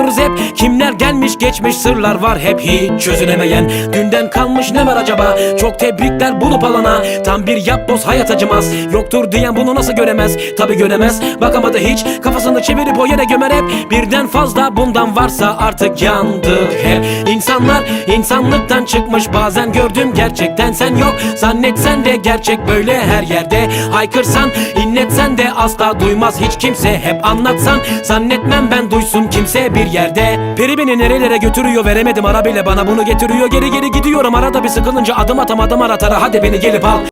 yürüyoruz hep. Kimler gelmiş geçmiş sırlar var hep hiç çözülemeyen. Dünden kalmış ne var acaba? Çok tebrikler bulup alana. Tam bir yapboz hayat acımaz. Yoktur diyen bunu nasıl göremez? Tabi göremez. Bakamadı hiç. Kafasını çevirip o yere gömer hep. Birden fazla bundan varsa artık yandık hep İnsanlar insanlıktan çıkmış. Bazen gördüm gerçekten sen yok. Zannetsen de gerçek böyle her yerde. Haykırsan inletsen de asla duymaz. Hiç kimse Hep anlatsan. Zannetmem ben duysun kimse bir yerde. Peri beni nerelere götürüyor veremedim. Ara bile bana bunu getiriyor. Geri geri gidiyorum. Arada bir sıkılınca adım atamadım aratara. Hadi beni gelip al